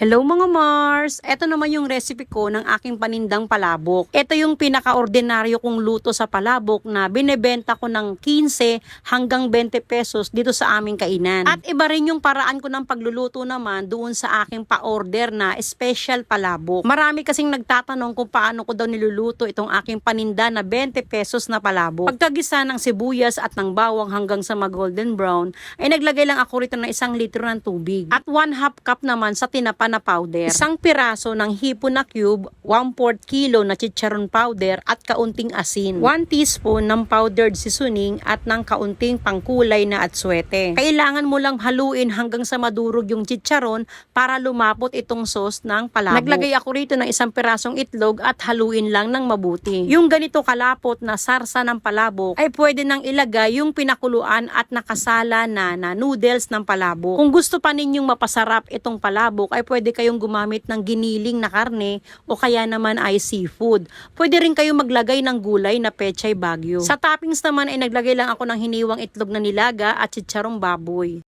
Hello mga Mars! Ito naman yung recipe ko ng aking panindang palabok. Ito yung pinaka-ordinaryo kong luto sa palabok na binebenta ko ng 15 hanggang 20 pesos dito sa aming kainan. At iba rin yung paraan ko ng pagluluto naman doon sa aking pa-order na special palabok. Marami kasing nagtatanong kung paano ko daw niluluto itong aking paninda na 20 pesos na palabok. Pagkagisa ng sibuyas at ng bawang hanggang sa mag-golden brown, ay naglagay lang ako rito ng isang litro ng tubig. At 1 half cup naman sa tinapa na powder. Isang piraso ng hipo na cube, 1/4 kilo na chicharon powder at kaunting asin. 1 teaspoon ng powdered seasoning at ng kaunting pangkulay na atswete. Kailangan mo lang haluin hanggang sa madurog yung chicharon para lumapot itong sauce ng palabok. Naglagay ako rito ng isang pirasong itlog at haluin lang ng mabuti. Yung ganito kalapot na sarsa ng palabok ay pwede nang ilagay yung pinakuluan at nakasala na na noodles ng palabok. Kung gusto pa ninyong mapasarap itong palabok ay pwede kayong gumamit ng giniling na karne o kaya naman ay seafood. Pwede rin kayong maglagay ng gulay na pechay bagyo. Sa toppings naman ay naglagay lang ako ng hiniwang itlog na nilaga at chicharong baboy.